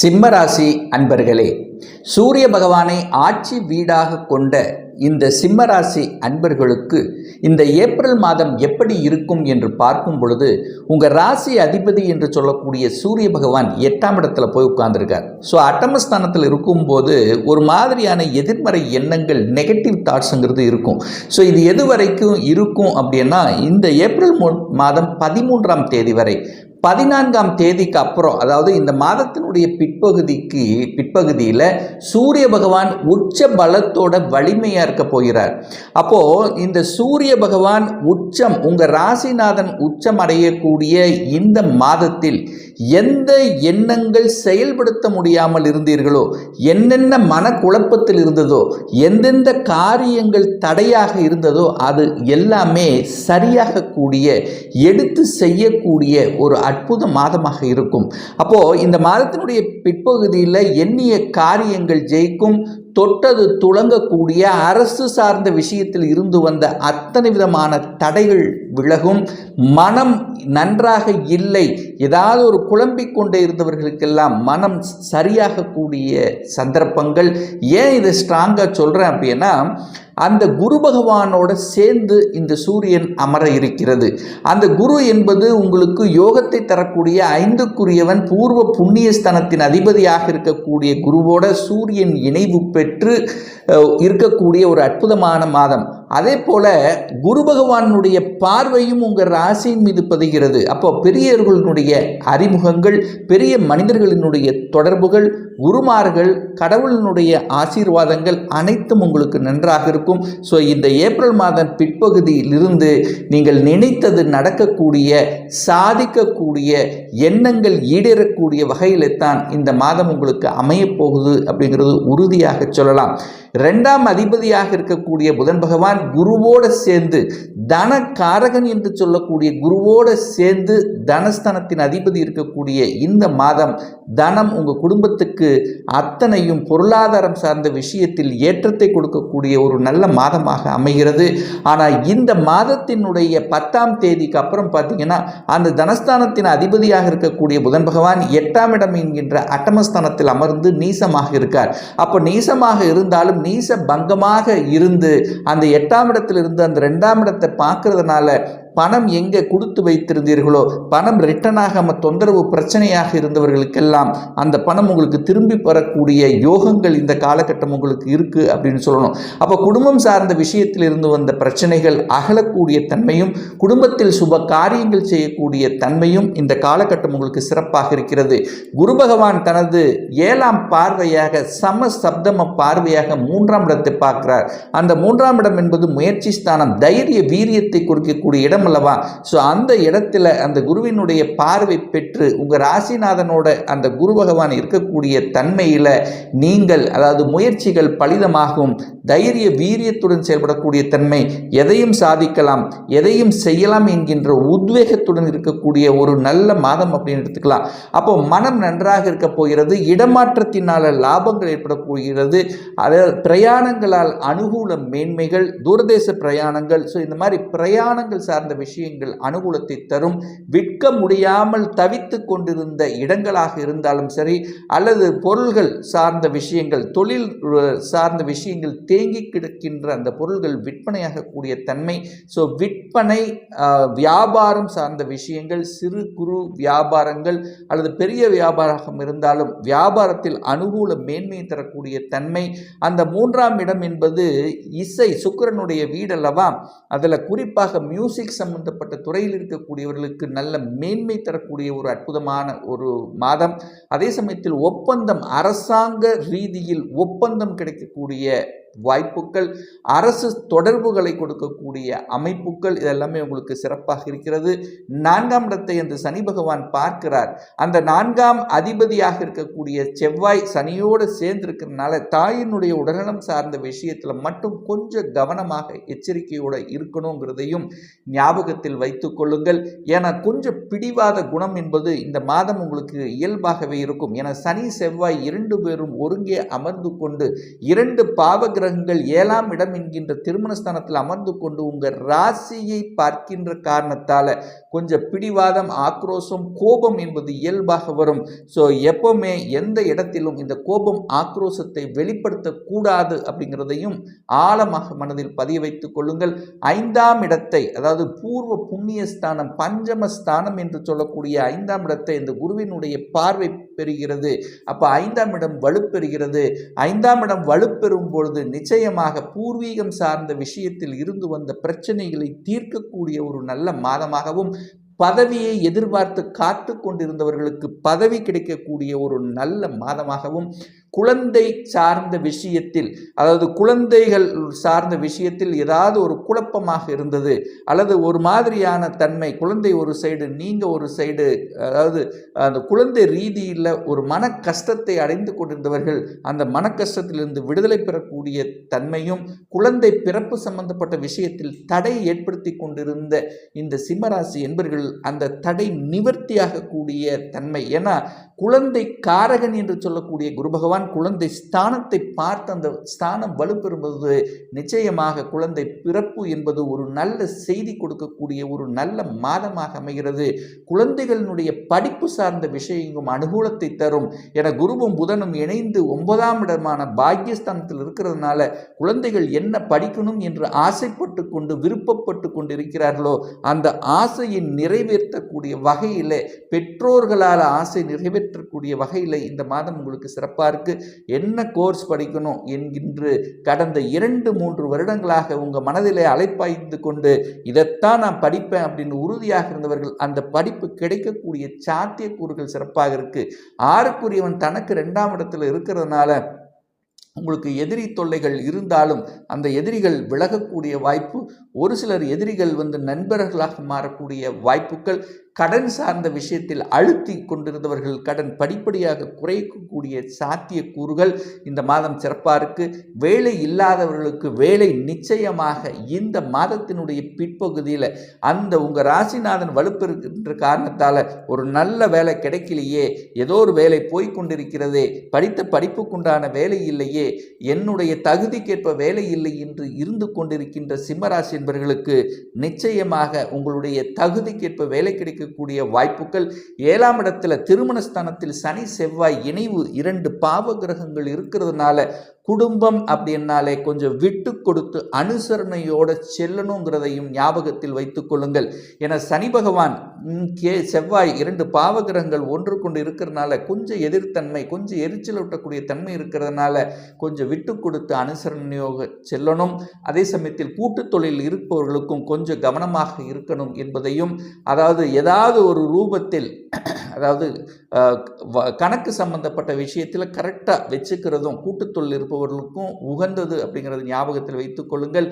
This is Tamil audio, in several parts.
சிம்மராசி அன்பர்களே சூரிய பகவானை ஆட்சி வீடாக கொண்ட இந்த சிம்மராசி அன்பர்களுக்கு இந்த ஏப்ரல் மாதம் எப்படி இருக்கும் என்று பார்க்கும் பொழுது உங்கள் ராசி அதிபதி என்று சொல்லக்கூடிய சூரிய பகவான் எட்டாம் இடத்துல போய் உட்கார்ந்துருக்கார். ஸோ அட்டமஸ்தானத்தில் இருக்கும்போது ஒரு மாதிரியான எதிர்மறை எண்ணங்கள் நெகட்டிவ் தாட்ஸுங்கிறது இருக்கும். ஸோ இது எது வரைக்கும் இருக்கும் அப்படின்னா இந்த ஏப்ரல் மாதம் பதிமூன்றாம் தேதி வரை பதினான்காம் தேதிக்கு அப்புறம் அதாவது இந்த மாதத்தினுடைய பிற்பகுதிக்கு பிற்பகுதியில் சூரிய பகவான் உச்ச பலத்தோட வலிமையாக இருக்க போகிறார். அப்போது இந்த சூரிய பகவான் உச்சம் உங்கள் ராசிநாதன் உச்சம் அடையக்கூடிய இந்த மாதத்தில் எந்த எண்ணங்கள் செயல்படுத்த முடியாமல் இருந்தீர்களோ என்னென்ன மனக்குழப்பத்தில் இருந்ததோ எந்தெந்த காரியங்கள் தடையாக இருந்ததோ அது எல்லாமே சரியாக கூடிய எடுத்து செய்யக்கூடிய ஒரு அற்புத மாதமாக இருக்கும். அப்போது இந்த மாதத்தினுடைய பிற்பகுதியில் எண்ணிய காரியங்கள் ஜெயிக்கும் தொட்டது துளங்கக்கூடிய அரசு சார்ந்த விஷயத்தில் இருந்து வந்த அத்தனை விதமான தடைகள் விலகும். மனம் நன்றாக இல்லை. ஏதாவது ஒரு குழம்பிக் கொண்டே இருந்தவர்களுக்கெல்லாம் மனம் சரியாகக்கூடிய சந்தர்ப்பங்கள். ஏன் இதை ஸ்ட்ராங்காக சொல்கிறேன் அப்படின்னா அந்த குரு பகவானோட சேர்ந்து இந்த சூரியன் அமர இருக்கிறது. அந்த குரு என்பது உங்களுக்கு யோகத்தை தரக்கூடிய ஐந்துக்குரியவன் பூர்வ புண்ணியஸ்தனத்தின் அதிபதியாக இருக்கக்கூடிய குருவோட சூரியன் இணைவு பெற்று இருக்கக்கூடிய ஒரு அற்புதமான மாதம். அதே போல குரு பகவானுடைய பார்வையும் உங்கள் ராசியின் மீது பதிகிறது. அப்போ பெரியவர்களுடைய அறிமுகங்கள் பெரிய மனிதர்களினுடைய தொடர்புகள் குருமார்கள் கடவுளினுடைய ஆசீர்வாதங்கள் அனைத்தும் உங்களுக்கு நன்றாக இருக்கும். ஸோ இந்த ஏப்ரல் மாதம் பிற்பகுதியிலிருந்து நீங்கள் நினைத்தது நடக்கக்கூடிய சாதிக்கக்கூடிய எண்ணங்கள் ஈடேறக்கூடிய வகையில் தான் இந்த மாதம் உங்களுக்கு அமையப் போகுது அப்படிங்கிறது உறுதியாக சொல்லலாம். ரெண்டாம் அதிபதியாக இருக்கக்கூடிய புதன் பகவான் குருவோடு சேர்ந்து தன காரகன் என்று சொல்லக்கூடிய குருவோடு சேர்ந்து தனஸ்தானத்தின் அதிபதி இருக்கக்கூடிய இந்த மாதம் தனம் உங்கள் குடும்பத்துக்கு அத்தனையும் பொருளாதாரம் சார்ந்த விஷயத்தில் ஏற்றத்தை கொடுக்கக்கூடிய ஒரு நல்ல மாதமாக அமைகிறது. ஆனால் இந்த மாதத்தினுடைய பத்தாம் தேதிக்கு அப்புறம் பார்த்தீங்கன்னா அந்த தனஸ்தானத்தின் அதிபதியாக இருக்கக்கூடிய புதன் பகவான் எட்டாம் இடம் என்கின்ற அட்டமஸ்தானத்தில் அமர்ந்து நீசமாக இருக்கார். அப்போ நீசமாக இருந்தாலும் நீச பங்கமாக இருந்து அந்த எட்டாம் இடத்தில் இருந்து அந்த ரெண்டாம் இடத்தை பார்க்கறதுனால பணம் எங்கே கொடுத்து வைத்திருந்தீர்களோ பணம் ரிட்டனாக ஆகாம தொந்தரவு பிரச்சனையாக இருந்தவர்களுக்கெல்லாம் அந்த பணம் உங்களுக்கு திரும்பி பெறக்கூடிய யோகங்கள் இந்த காலகட்டம் உங்களுக்கு இருக்குது அப்படின்னு சொல்லணும். அப்போ குடும்பம் சார்ந்த விஷயத்தில் இருந்து வந்த பிரச்சனைகள் அகலக்கூடிய தன்மையும் குடும்பத்தில் சுப காரியங்கள் செய்யக்கூடிய தன்மையும் இந்த காலகட்டம் உங்களுக்கு சிறப்பாக இருக்கிறது. குரு பகவான் தனது ஏழாம் பார்வையாக சம சப்தம பார்வையாக மூன்றாம் இடத்தை பார்க்கிறார். அந்த மூன்றாம் இடம் என்பது முயற்சி ஸ்தானம் தைரிய வீரியத்தை குறிக்கக்கூடிய இடம் அல்லவா ஸோ அந்த இடத்துல அந்த குருவினுடைய பார்வை பெற்று உங்கள் ராசிநாதனோட அந்த குரு பகவான் இருக்கக்கூடிய தன்மையில் நீங்கள் அதாவது முயற்சிகள் பலிதமாகும் தைரிய வீரியத்துடன் செயல்படக்கூடிய தன்மை எதையும் சாதிக்கலாம் எதையும் செய்யலாம் என்கின்ற உத்வேகத்துடன் இருக்கக்கூடிய ஒரு நல்ல மாதம் அப்படின்னு எடுத்துக்கலாம். அப்போ மனம் நன்றாக இருக்க போகிறது இடமாற்றத்தினால லாபங்கள் ஏற்படப் போகிறது அதாவது பிரயாணங்களால் அனுகூல மேன்மைகள் தூரதேச பிரயாணங்கள் ஸோ இந்த மாதிரி பிரயாணங்கள் சார்ந்த விஷயங்கள் அனுகூலத்தை தரும். விற்க முடியாமல் தவித்து கொண்டிருந்த இடங்களாக இருந்தாலும் சரி அல்லது பொருள்கள் சார்ந்த விஷயங்கள் தொழில் சார்ந்த விஷயங்கள் தேங்கி கிடக்கின்ற அந்த பொருள்கள் விற்பனையாகக்கூடிய தன்மை. ஸோ விற்பனை வியாபாரம் சார்ந்த விஷயங்கள் சிறு குறு வியாபாரங்கள் அல்லது பெரிய வியாபாரம் இருந்தாலும் வியாபாரத்தில் அனுகூல மேன்மை தரக்கூடிய தன்மை. அந்த மூன்றாம் இடம் என்பது இசை சுக்கிரனுடைய வீடல்லவா? அதில் குறிப்பாக மியூசிக் சம்பந்தப்பட்ட துறையில் இருக்கக்கூடியவர்களுக்கு நல்ல மேன்மை தரக்கூடிய ஒரு அற்புதமான ஒரு மாதம். அதே சமயத்தில் ஒப்பந்தம் அரசாங்க ரீதியில் ஒப்பந்தம் கிடைக்கக்கூடிய வாய்ப்புகள் அரசு தொடர்புகளை கொடுக்கக்கூடிய அமைப்புகள் இதெல்லாமே உங்களுக்கு சிறப்பாக இருக்கிறது. நான்காம் இடத்தை அந்த சனி பகவான் பார்க்கிறார். அந்த நான்காம் அதிபதியாக இருக்கக்கூடிய செவ்வாய் சனியோடு சேர்ந்திருக்கிறதுனால தாயினுடைய உடல்நலம் சார்ந்த விஷயத்தில் மட்டும் கொஞ்சம் கவனமாக எச்சரிக்கையோடு இருக்கணுங்கிறதையும் ஞாபகத்தில் வைத்துக் கொள்ளுங்கள். ஏன்னா கொஞ்சம் பிடிவாத குணம் என்பது இந்த மாதம் உங்களுக்கு இயல்பாகவே இருக்கும். ஏன்னா சனி செவ்வாய் இரண்டு பேரும் ஒருங்கே அமர்ந்து கொண்டு இரண்டு பாவகிர கிரகங்கள் ஏழாம் இடம் என்கின்ற திருமணஸ்தானத்தில் அமர்ந்து கொண்டு உங்கள் ராசியை பார்க்கின்ற காரணத்தால் கொஞ்சம் பிடிவாதம் ஆக்ரோஷம் கோபம் என்பது இயல்பாக வரும். ஸோ எப்பவுமே எந்த இடத்திலும் இந்த கோபம் ஆக்ரோஷத்தை வெளிப்படுத்தக்கூடாது அப்படிங்கிறதையும் ஆழமாக மனதில் பதிய வைத்துக் கொள்ளுங்கள். ஐந்தாம் இடத்தை அதாவது பூர்வ புண்ணிய ஸ்தானம் பஞ்சம ஸ்தானம் என்று சொல்லக்கூடிய ஐந்தாம் இடத்தை இந்த குருவினுடைய பார்வை பெறுகிறது. அப்போ ஐந்தாம் இடம் வலுப்பெறுகிறது. ஐந்தாம் இடம் வலுப்பெறும் பொழுது நிச்சயமாக பூர்வீகம் சார்ந்த விஷயத்தில் இருந்து வந்த பிரச்சனைகளை தீர்க்கக்கூடிய ஒரு நல்ல மாதமாகவும் பதவியை எதிர்பார்த்து காத்து கொண்டிருந்தவர்களுக்கு பதவி கிடைக்கக்கூடிய ஒரு நல்ல மாதமாகவும் குழந்தை சார்ந்த விஷயத்தில் அதாவது குழந்தைகள் சார்ந்த விஷயத்தில் ஏதாவது ஒரு குழப்பமாக இருந்தது அல்லது ஒரு மாதிரியான தன்மை குழந்தை ஒரு சைடு நீங்கள் ஒரு சைடு அதாவது அந்த குழந்தை ரீதியில் ஒரு மன கஷ்டத்தை அடைந்து கொண்டிருந்தவர்கள் அந்த மன கஷ்டத்திலிருந்து விடுதலை பெறக்கூடிய தன்மையும் குழந்தை பிறப்பு சம்பந்தப்பட்ட விஷயத்தில் தடை ஏற்படுத்தி கொண்டிருந்த இந்த சிம்மராசி என்பர்கள் அந்த தடை நிவர்த்தியாகக்கூடிய தன்மை. ஏன்னா குழந்தை காரகன் என்று சொல்லக்கூடிய குரு பகவான் குழந்தை ஸ்தானத்தை பார்த்து அந்த ஸ்தானம் வலுப்பெறும்போது நிச்சயமாக குழந்தை பிறப்பு என்பது ஒரு நல்ல செய்தி கொடுக்கக்கூடிய ஒரு நல்ல மாதமாக அமைகிறது. குழந்தைகளினுடைய படிப்பு சார்ந்த விஷயங்களும் அனுகூலத்தை தரும். என குருவும் புதனும் இணைந்து ஒன்பதாம் இடமான பாக்கியஸ்தானத்தில் இருக்கிறதுனால குழந்தைகள் என்ன படிக்கணும் என்று ஆசைப்பட்டு கொண்டு விருப்பப்பட்டு கொண்டு இருக்கிறார்களோ அந்த ஆசையை நிறைவேற்றக்கூடிய வகையில் பெற்றோர்களால் ஆசை நிறைவேற்றக்கூடிய வகையில் இந்த மாதம் உங்களுக்கு சிறப்பாக இருக்குது என்ன கோர்ஸ் படிக்கணும் என்கின்ற கடந்த இரண்டு மூன்று வருடங்களாக உங்கள் மனதிலே அலைப்பாய்ந்து கொண்டு இதைத்தான் நான் படிப்பேன் அப்படின்னு உறுதியாக இருந்தவர்கள் அந்த படிப்பு கிடைக்கக்கூடிய சாத்தியக்கூறுகள் சிறப்பாக இருக்குது ஆறுக்குரியவன் தனக்கு ரெண்டாம் இடத்துல இருக்கிறதுனால உங்களுக்கு எதிரி தொல்லைகள் இருந்தாலும் அந்த எதிரிகள் விலகக்கூடிய வாய்ப்பு ஒரு சிலர் எதிரிகள் வந்து நண்பர்களாக மாறக்கூடிய வாய்ப்புகள் கடன் சார்ந்த விஷயத்தில் அழுத்தி கொண்டிருந்தவர்கள் கடன் படிப்படியாக குறைக்கக்கூடிய சாத்தியக்கூறுகள் இந்த மாதம் சிறப்பாக இருக்கு. வேலை இல்லாதவர்களுக்கு வேலை நிச்சயமாக இந்த மாதத்தினுடைய பிற்பகுதியில் அந்த உங்கள் ராசிநாதன் வலுப்பிருக்கின்ற காரணத்தால் ஒரு நல்ல வேலை கிடைக்கலையே ஏதோ ஒரு வேலை போய்கொண்டிருக்கிறதே படித்த படிப்புக்குண்டான வேலை இல்லையே என்னுடைய தகுதிக்கேற்ப வேலை இல்லை என்று இருந்து கொண்டிருக்கின்ற சிம்மராசி என்பவர்களுக்கு நிச்சயமாக உங்களுடைய தகுதிக்கேற்ப வேலை கிடைக்கக்கூடிய வாய்ப்புகள். ஏழாம் இடத்துல திருமணஸ்தானத்தில் சனி செவ்வாய் இணைவு இரண்டு பாவ கிரகங்கள் இருக்கிறதுனால குடும்பம் அப்படின்னாலே கொஞ்சம் விட்டு கொடுத்து அனுசரணையோட செல்லணுங்கிறதையும் ஞாபகத்தில் வைத்துக் கொள்ளுங்கள். என சனி பகவான் கே செவ்வாய் இரண்டு பாவகிரகங்கள் ஒன்று கொண்டு இருக்கிறதுனால கொஞ்சம் எதிர்த்தன்மை கொஞ்சம் எரிச்சல் ஊட்டக்கூடிய தன்மை இருக்கிறதுனால கொஞ்சம் விட்டு கொடுத்து அனுசரணையோக செல்லணும். அதே சமயத்தில் கூட்டு தொழில் இருப்பவர்களுக்கும் கொஞ்சம் கவனமாக இருக்கணும் என்பதையும் அதாவது ஏதாவது ஒரு ரூபத்தில் அதாவது கணக்கு சம்பந்தப்பட்ட விஷயத்தில் கரெக்டாக வச்சுக்கிறதும் கூட்டுத்தொழில் இருப்பவர்களுக்கும் உகந்தது அப்படிங்கிறது ஞாபகத்தில் வைத்துக்கொள்ளுங்கள்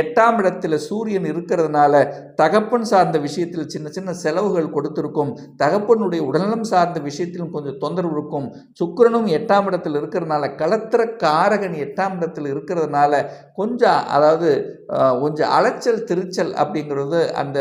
எட்டாம் இடத்தில் சூரியன் இருக்கிறதுனால தகப்பன் சார்ந்த விஷயத்தில் சின்ன சின்ன செலவுகள் கொடுத்துருக்கும். தகப்பனுடைய உடல்நலம் சார்ந்த விஷயத்திலும் கொஞ்சம் தொந்தரவு இருக்கும். சுக்கரனும் எட்டாம் இடத்தில் இருக்கிறதுனால களத்திர காரகன் எட்டாம் இடத்தில் இருக்கிறதுனால கொஞ்சம் அதாவது கொஞ்சம் அலைச்சல் திருச்சல் அப்படிங்கிறது அந்த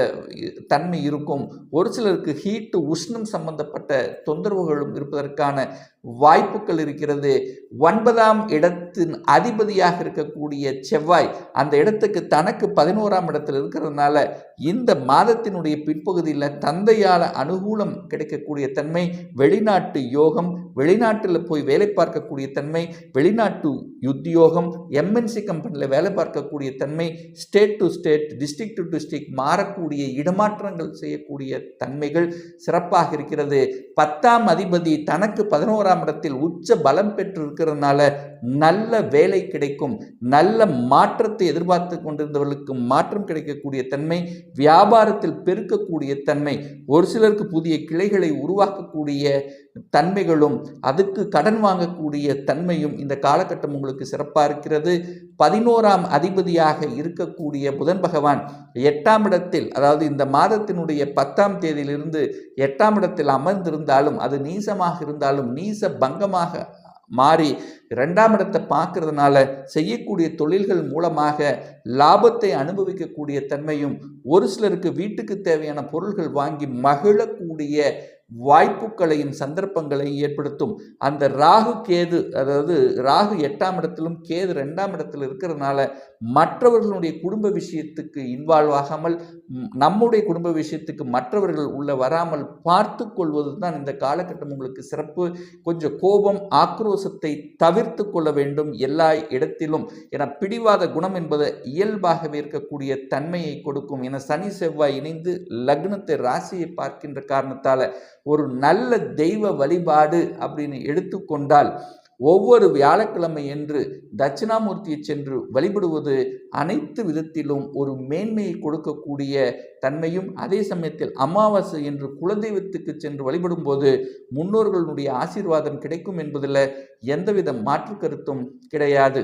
தன்மை இருக்கும். ஒரு சிலருக்கு ஹீட்டு உஷ்ணம் சம்பந்தப்பட்ட தொந்தரவுகளும் இருப்பதற்கான வாய்ப்புகள் இருக்கிறது. ஒன்பதாம் இடத்தின் அதிபதியாக இருக்கக்கூடிய செவ்வாய் அந்த இடத்துக்கு தனக்கு பதினோராம் இடத்தில் இருக்கிறதுனால இந்த மாதத்தினுடைய பிற்பகுதியில் தந்தையால் அனுகூலம் கிடைக்கக்கூடிய தன்மை வெளிநாட்டு யோகம் வெளிநாட்டில் போய் வேலை பார்க்கக்கூடிய தன்மை வெளிநாட்டு உத்தியோகம் எம்என்சி கம்பெனியில் வேலை பார்க்கக்கூடிய தன்மை state to state district to district மாறக்கூடிய இடமாற்றங்கள் செய்யக்கூடிய தன்மைகள் சிறப்பாக இருக்கிறது. பத்தாம் அதிபதி தனக்கு பதினோராம் இடத்தில் உச்ச பலம் பெற்று இருக்கிறதுனால நல்ல வேலை கிடைக்கும் நல்ல மாற்றத்தை எதிர்பார்த்து கொண்டிருந்தவர்களுக்கு மாற்றம் கிடைக்கக்கூடிய தன்மை வியாபாரத்தில் பெருக்கக்கூடிய தன்மை ஒரு சிலருக்கு புதிய கிளைகளை உருவாக்கக்கூடிய தன்மைகளும் அதுக்கு கடன் வாங்கக்கூடிய தன்மையும் இந்த காலகட்டம் உங்களுக்கு சிறப்பாக இருக்கிறது. பதினோராம் அதிபதியாக இருக்கக்கூடிய புதன் பகவான் எட்டாம் இடத்தில் அதாவது இந்த மாதத்தினுடைய பத்தாம் தேதியிலிருந்து எட்டாம் இடத்தில் அமர்ந்திருந்தாலும் அது நீசமாக இருந்தாலும் நீச பங்கமாக மாறி ரெண்டாம் இடத்தை பார்க்கறதுனால செய்யக்கூடிய தொழில்கள் மூலமாக லாபத்தை அனுபவிக்கக்கூடிய தன்மையும் ஒரு சிலருக்கு வீட்டுக்கு தேவையான பொருள்கள் வாங்கி மகிழக்கூடிய வாய்ப்புகளையும் சந்தர்ப்பங்களையும் ஏற்படுத்தும். அந்த ராகு கேது அதாவது ராகு எட்டாம் இடத்திலும் கேது ரெண்டாம் இடத்தில் இருக்கிறதுனால மற்றவர்களுடைய குடும்ப விஷயத்துக்கு இன்வால்வ் ஆகாமல் நம்முடைய குடும்ப விஷயத்துக்கு மற்றவர்கள் உள்ள வராமல் பார்த்து கொள்வது தான் இந்த காலகட்டம் உங்களுக்கு சிறப்பு. கொஞ்சம் கோபம் ஆக்ரோசத்தை தவிர்த்து கொள்ள வேண்டும் எல்லா இடத்திலும். என பிடிவாத குணம் என்பது இயல்பாகவே இருக்கக்கூடிய தன்மையை கொடுக்கும். என சனி செவ்வாய் இணைந்து லக்னத்தை ராசியை பார்க்கின்ற காரணத்தால் ஒரு நல்ல தெய்வ வழிபாடு அப்படின்னு எடுத்துக்கொண்டால் ஒவ்வொரு வியாழக்கிழமை என்று தட்சிணாமூர்த்தியை சென்று வழிபடுவது அனைத்து விதத்திலும் ஒரு மேன்மையை கொடுக்கக்கூடிய தன்மையும் அதே சமயத்தில் அமாவாசை என்று குலதெய்வத்துக்கு சென்று வழிபடும்போது முன்னோர்களுடைய ஆசீர்வாதம் கிடைக்கும் என்பதில் எந்தவித மாற்று கருத்தும் கிடையாது.